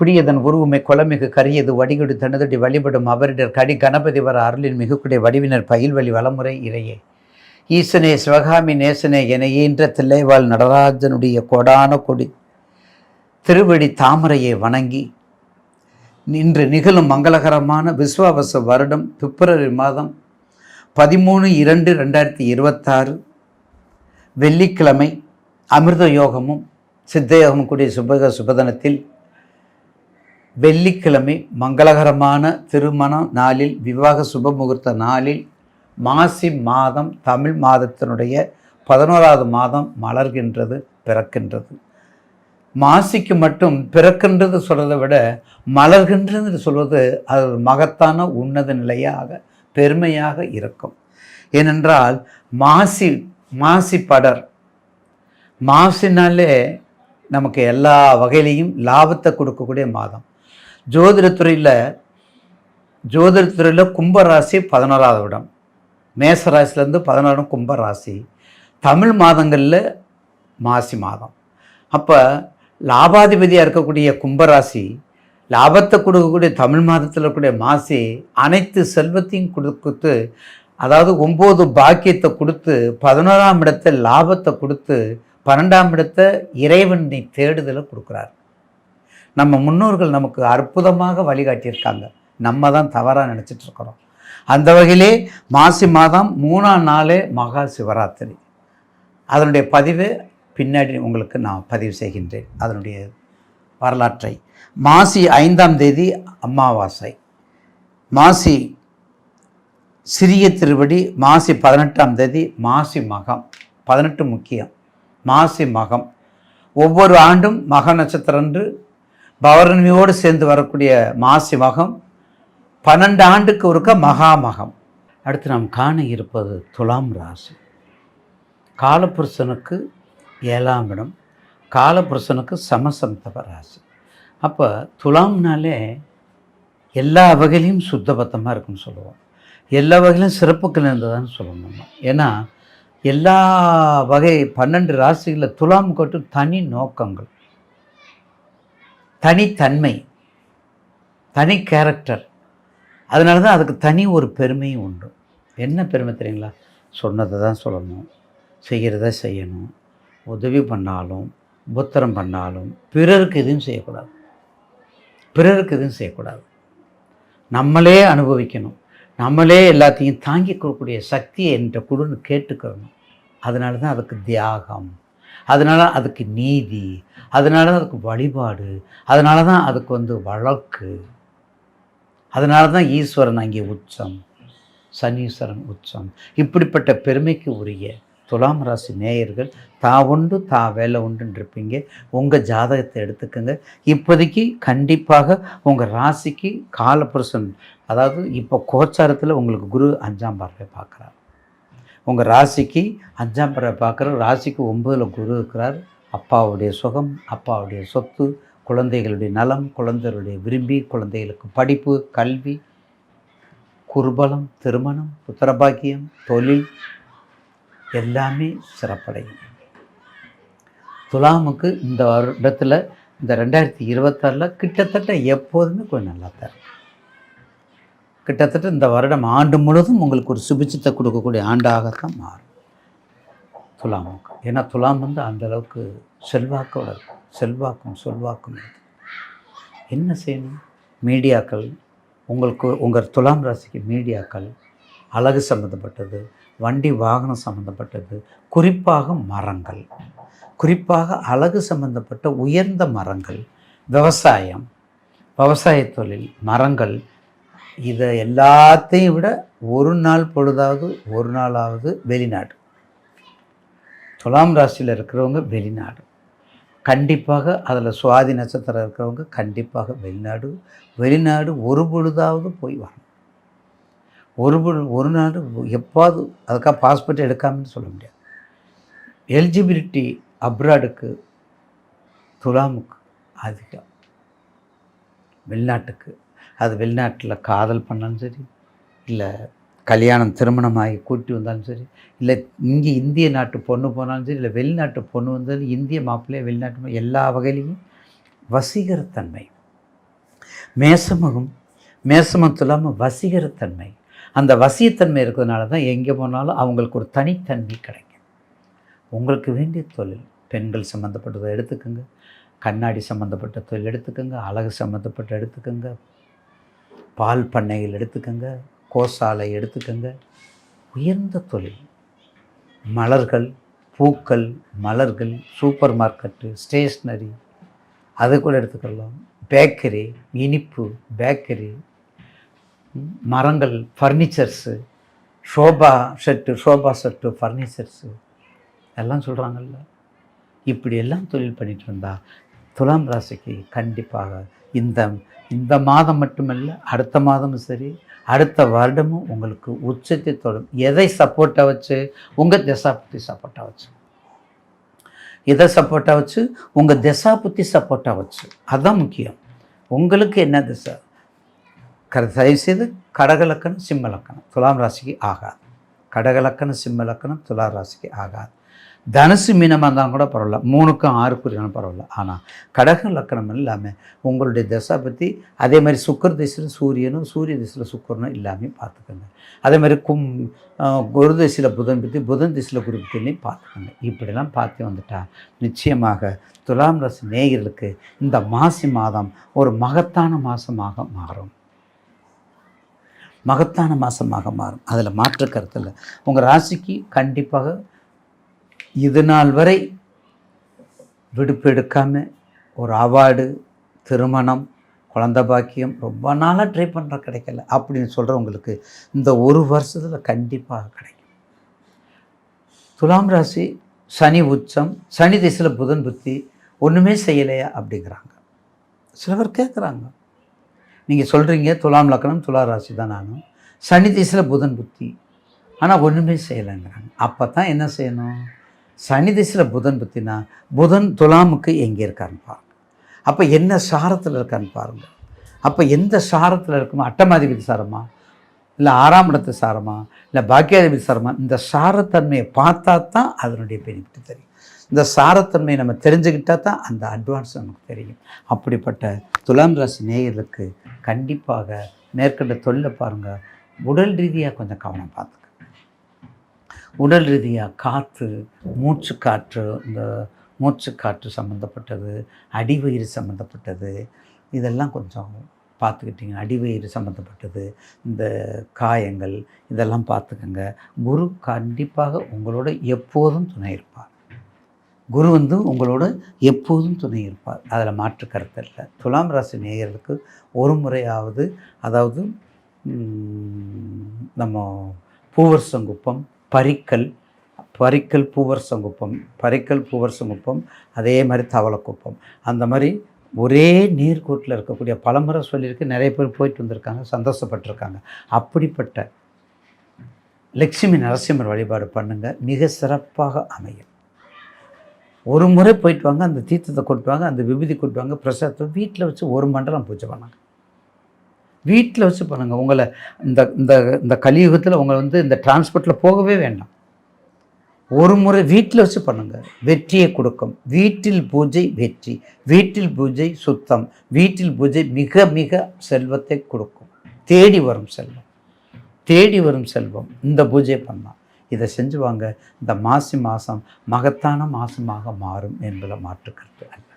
பிடியதன் உருவமை குலமிகு கரியது வடிகொடு தனதடி வழிபடும் அவரிடர் கடி கணபதி வர அருளின் மிகுக்குடைய வடிவினர் பயில்வழி வளமுறை இறையே. ஈசனே சிவகாமி நேசனே என ஈன்ற தில்லைவாழ் நடராஜனுடைய கொடான கொடி. திருவடி தாமரையை வணங்கி இன்று நிகழும் மங்களகரமான விஸ்வாவச வருடம் பிப்ரவரி மாதம் பதிமூணு இரண்டு ரெண்டாயிரத்தி இருபத்தாறு. வெள்ளிக்கிழமை அமிர்த யோகமும் சித்தயோகமும் கூடிய சுபக சுபதனத்தில் வெள்ளிக்கிழமை மங்களகரமான திருமண நாளில் விவாக சுப முகூர்த்த நாளில் மாசி மாதம் தமிழ் மாதத்தினுடைய பதினோராவது மாதம் மலர்கின்றது பிறக்கின்றது. மாசிக்கு மட்டும் பிறக்கின்றது சொல்கிறத விட மலர்கின்றது சொல்வது அது ஒரு மகத்தான உன்னத நிலையாக பெருமையாக இருக்கும். ஏனென்றால் மாசி மாசி படர் மாசினாலே நமக்கு எல்லா வகையிலையும் லாபத்தை கொடுக்கக்கூடிய மாதம். ஜோதிடத்துறையில் ஜோதிடத்துறையில் கும்பராசி பதினோராவது இடம். மேச ராசிலேருந்து பதினோரம் கும்பராசி. தமிழ் மாதங்களில் மாசி மாதம். அப்போ லாபாதிபதியாக இருக்கக்கூடிய கும்பராசி லாபத்தை கொடுக்கக்கூடிய தமிழ் மாதத்தில் இருக்கக்கூடிய மாசி அனைத்து செல்வத்தையும் கொடுத்து அதாவது ஒம்பது பாக்கியத்தை கொடுத்து பதினோராம் இடத்தை லாபத்தை கொடுத்து பன்னெண்டாம் இடத்தை இறைவனை தேடுதலை கொடுக்குறார். நம்ம முன்னோர்கள் நமக்கு அற்புதமாக வழிகாட்டியிருக்காங்க. நம்ம தான் தவறாக நினச்சிட்டு இருக்கிறோம் அந்த வகையிலே மாசி மாதம் மூணாம் நாளே மகா சிவராத்திரி. அதனுடைய பதிவு பின்னாடி உங்களுக்கு நான் பதிவு செய்கின்றேன். அதனுடைய வரலாற்றை. மாசி ஐந்தாம் தேதி அமாவாசை. மாசி சிறிய திருவடி மாசி பதினெட்டாம் தேதி மாசி மகம். பதினெட்டு முக்கியம். மாசி மகம். ஒவ்வொரு ஆண்டும் மக நட்சத்திரன்று பௌர்ணமியோடு சேர்ந்து வரக்கூடிய மாசி மகம் பன்னெண்டு ஆண்டுக்கு ஒருக்க மகா மகம். அடுத்து நாம் காண இருப்பது துலாம் ராசி. காலபுருஷனுக்கு ஏழாம் இடம் காலபுருஷனுக்கு சமசம்தவ ராசி. அப்போ துலாம்னாலே எல்லா வகையிலையும் சுத்தபத்தமாக இருக்குன்னு சொல்லுவோம். எல்லா வகையிலும் சிறப்புகள் இருந்ததான்னு சொல்லணும் ஏன்னா எல்லா வகை பன்னெண்டு ராசிகளில் துலாம் கொட்டும் தனி நோக்கங்கள். தனித்தன்மை தனி கேரக்டர் அதனால தான் அதுக்கு தனி ஒரு பெருமையும் உண்டு. என்ன பெருமை தெரியுங்களா? சொன்னதை தான் சொல்லணும் செய்கிறத செய்யணும். உதவி பண்ணாலும் புத்திரம் பண்ணாலும் பிறருக்கு எதுவும் செய்யக்கூடாது. பிறருக்கு எதுவும் செய்யக்கூடாது. நம்மளே அனுபவிக்கணும். நம்மளே எல்லாத்தையும் தாங்கி கொடுக்கக்கூடிய சக்தியை என்கிட்ட குழுன்னு கேட்டுக்கிறணும். அதனால தான் அதுக்கு தியாகம். அதனால் அதுக்கு நீதி அதனால தான் அதுக்கு வழிபாடு அதனால தான் அதுக்கு வந்து வழக்கு. அதனால தான் ஈஸ்வரன் அங்கே உச்சம் சனீஸ்வரன் உச்சம். இப்படிப்பட்ட பெருமைக்கு உரிய துலாம் ராசி நேயர்கள் தா உண்டு தா வேலை உண்டுன்னு இருப்பீங்க. உங்கள் ஜாதகத்தை எடுத்துக்கோங்க. இப்போதைக்கு கண்டிப்பாக உங்கள் ராசிக்கு காலபுருஷன் அதாவது இப்போ கோச்சாரத்தில் உங்களுக்கு குரு அஞ்சாம் பார்வை பார்க்குறார். உங்கள் ராசிக்கு அஞ்சாம் பிற பார்க்குற ராசிக்கு ஒம்பதில் குரு இருக்கிறார். அப்பாவுடைய சுகம் அப்பாவுடைய சொத்து குழந்தைகளுடைய நலம் குழந்தைகளுடைய விரும்பி குழந்தைகளுக்கு படிப்பு கல்வி குருபலம் திருமணம் புத்திரபாக்கியம் தொழில் எல்லாமே சிறப்படையும் துலாமுக்கு இந்த வருடத்தில் இந்த ரெண்டாயிரத்தி இருபத்தாறில் கிட்டத்தட்ட எப்போதுமே கொஞ்சம் நல்லா தரும் கிட்டத்தட்ட இந்த வருடம் ஆண்டு முழுவதும் உங்களுக்கு ஒரு சுபிச்சத்தை கொடுக்கக்கூடிய ஆண்டாகத்தான் மாறும். துலாம் ஏன்னா துலாம் வந்து அந்த அளவுக்கு செல்வாக்கோட செல்வாக்கும் செல்வாக்கும் என்ன செய்யணும்? மீடியாக்கள் உங்களுக்கு உங்கள் துலாம் ராசிக்கு மீடியாக்கள் அழகு சம்மந்தப்பட்டது வண்டி வாகனம் சம்மந்தப்பட்டது குறிப்பாக மரங்கள். குறிப்பாக அழகு சம்மந்தப்பட்ட உயர்ந்த மரங்கள் விவசாயம் விவசாய தொழில் மரங்கள் இதை எல்லாத்தையும் விட ஒரு நாள் பொழுதாவது ஒரு நாளாவது வெளிநாடு. துலாம் ராசியில் இருக்கிறவங்க வெளிநாடு. கண்டிப்பாக அதில் சுவாதி நட்சத்திரம் இருக்கிறவங்க கண்டிப்பாக வெளிநாடு. வெளிநாடு ஒரு பொழுதாவது போய் வரணும். ஒரு பொழு ஒரு நாடு எப்பாவது அதுக்காக பாஸ்போர்ட் எடுக்காமன்னு சொல்ல முடியாது. எலிஜிபிலிட்டி அப்ராடுக்கு துலாமுக்கு அதிகம். வெளிநாட்டுக்கு. அது வெளிநாட்டில் காதல் பண்ணாலும் சரி இல்லை கல்யாணம் திருமணமாகி கூட்டி வந்தாலும் சரி இல்லை இங்கே இந்திய நாட்டு பொண்ணு போனாலும் சரி இல்லை வெளிநாட்டு பொண்ணு வந்தாலும் இந்திய மாப்பிள்ளையே வெளிநாட்டு எல்லா வகையிலையும் வசீகரத்தன்மை. மேசமகம் மேசமத்து இல்லாமல் வசீகரத்தன்மை. அந்த வசியத்தன்மை இருக்கிறதுனால தான் எங்கே போனாலும் அவங்களுக்கு ஒரு தனித்தன்மை கிடைக்கும். உங்களுக்கு வேண்டிய தொழில் பெண்கள் சம்மந்தப்பட்டதை எடுத்துக்கோங்க. கண்ணாடி சம்மந்தப்பட்ட தொழில் எடுத்துக்கோங்க அழகு சம்மந்தப்பட்ட எடுத்துக்கோங்க பால் பண்ணைகள் எடுத்துக்கோங்க கோசாலை எடுத்துக்கோங்க. உயர்ந்த தொழில். மலர்கள் பூக்கள் மலர்கள் சூப்பர் மார்க்கெட்டு ஸ்டேஷ்னரி அது கூட எடுத்துக்கலாம். பேக்கரி இனிப்பு பேக்கரி மரங்கள் furnitures sofa set sofa set furnitures எல்லாம் சொல்கிறாங்கல்ல இப்படி எல்லாம் தொழில் பண்ணிட்டு இருந்தால் துலாம் ராசிக்கு கண்டிப்பாக இந்த இந்த மாதம் மட்டுமல்ல அடுத்த மாதமும் சரி அடுத்த வருடமும் உங்களுக்கு உச்சத்தை தொடரும் எதை சப்போர்ட்டாக வச்சு? உங்கள் திசாபுத்தி சப்போர்ட்டாக வச்சு. எதை சப்போர்ட்டாக வச்சு? உங்கள் திசாபுத்தி சப்போர்ட்டாக வச்சு. அதுதான் முக்கியம். உங்களுக்கு என்ன திசை? க தயவுசெய்து கடகலக்கணம் சிம்மலக்கணம் துலாம் ராசிக்கு ஆகாது. கடகலக்கணம் சிம்மலக்கணம் துலா ராசிக்கு ஆகாது. தனுசு மீனமாக இருந்தாலும் கூட பரவாயில்ல. மூணுக்கும் ஆறுக்குரியாலும் பரவாயில்ல. ஆனால் கடக லக்கணம் இல்லாமல் உங்களுடைய தசை பற்றி அதே மாதிரி சுக்கர திசையில் சூரியனும் சூரிய திசையில் சுக்கரனும் இல்லாமல் பார்த்துக்கோங்க. அதே மாதிரி கும் குரு திசையில் புதன் பற்றி புதன் திசையில் குரு பற்றினையும் பார்த்துக்கோங்க. இப்படிலாம் பார்த்து வந்துட்டா நிச்சயமாக துலாம் ராசி நேயர்களுக்கு இந்த மாசி மாதம் ஒரு மகத்தான மாதமாக மாறும். மகத்தான மாதமாக மாறும். அதில் மாற்று கருத்தில் உங்கள் ராசிக்கு கண்டிப்பாக இது நாள் வரை விடுப்பு எடுக்காமல் ஒரு அவார்டு திருமணம் குழந்த பாக்கியம் ரொம்ப நாளாக ட்ரை பண்ணுற கிடைக்கல அப்படின்னு சொல்கிறவங்களுக்கு இந்த ஒரு வருஷத்தில் கண்டிப்பாக கிடைக்கும். துலாம் ராசி சனி உச்சம் சனி திசையில் புதன் புத்தி ஒன்றுமே செய்யலையா அப்படிங்கிறாங்க. சில பேர் கேட்குறாங்க நீங்கள் சொல்கிறீங்க துலாம் லக்கணம் துலா ராசி தான் நானும். சனி திசையில் புதன் புத்தி ஆனால் ஒன்றுமே செய்யலைங்கிறாங்க. அப்போ தான் என்ன செய்யணும்? சனி திசையில் புதன் பற்றினா புதன் துலாமுக்கு எங்கே இருக்கான்னு பாருங்க. அப்போ என்ன சாரத்தில் இருக்கான்னு பாருங்க. அப்போ எந்த சாரத்தில் இருக்குமா? அட்டமாதிபதி சாரமா? இல்லை ஆறாம் இடத்து சாரமா? இல்லை பாக்கியாதிபதி சாரமா? இந்த சாரத்தன்மையை பார்த்தா தான் அதனுடைய பெனிஃபிட் தெரியும். இந்த சாரத்தன்மையை நம்ம தெரிஞ்சுக்கிட்டா தான் அந்த அட்வான்ஸ் நமக்கு தெரியும். அப்படிப்பட்ட துலாம் ராசி நேயர்களுக்கு கண்டிப்பாக மேற்கண்ட தொழிலை பாருங்கள் உடல் ரீதியாக கொஞ்சம் கவனம் பார்த்து உடல் ரீதியாக காற்று மூச்சு காற்று இந்த மூச்சு காற்று சம்மந்தப்பட்டது அடிவயிறு சம்மந்தப்பட்டது இதெல்லாம் கொஞ்சம் பார்த்துக்கிட்டிங்க. அடிவயிறு சம்மந்தப்பட்டது இந்த காயங்கள் இதெல்லாம் பார்த்துக்கங்க. குரு கண்டிப்பாக உங்களோட எப்போதும் துணை இருப்பார். குரு வந்து உங்களோட எப்போதும் துணை இருப்பார். அதில் மாற்று கருத்து இல்லை. துலாம் ராசி நேயர்களுக்கு ஒரு முறையாவது அதாவது நம்ம பூவர்சங்குப்பம் பரிக்கல் பரிக்கல் பூவரசங்குப்பம் பரிக்கல் பூவரசங்குப்பம் அதே மாதிரி தவளக்குப்பம். அந்த மாதிரி ஒரே நீர்கூட்டில் இருக்கக்கூடிய பலமுறை சொல்லியிருக்கு. நிறைய பேர் போயிட்டு வந்திருக்காங்க சந்தோஷப்பட்டிருக்காங்க. அப்படிப்பட்ட லட்சுமி நரசிம்மர் வழிபாடு பண்ணுங்கள் மிக சிறப்பாக அமையும். ஒரு முறை போயிட்டு வாங்க அந்த தீர்த்தத்தை கொட்டுவாங்க அந்த விபூதி கொட்டுவாங்க பிரசாதத்தை வீட்டில் வச்சு ஒரு மண்டலம் பூஜை பண்ணாங்க. வீட்டில் வச்சு பண்ணுங்கள் உங்களை இந்த இந்த இந்த கலியுகத்தில் உங்களை வந்து இந்த டிரான்ஸ்போர்ட்டில் போகவே வேண்டாம். ஒரு முறை வீட்டில் வச்சு பண்ணுங்கள் வெற்றியை கொடுக்கும். வீட்டில் பூஜை வெற்றி. வீட்டில் பூஜை சுத்தம். வீட்டில் பூஜை மிக மிக செல்வத்தை கொடுக்கும். தேடி வரும் செல்வம். தேடி வரும் செல்வம். இந்த பூஜை பண்ணலாம். இதை செஞ்சு வாங்க இந்த மாசி மாதம் மகத்தான மாசமாக மாறும் என்பதை மாற்று கருத்து அல்ல.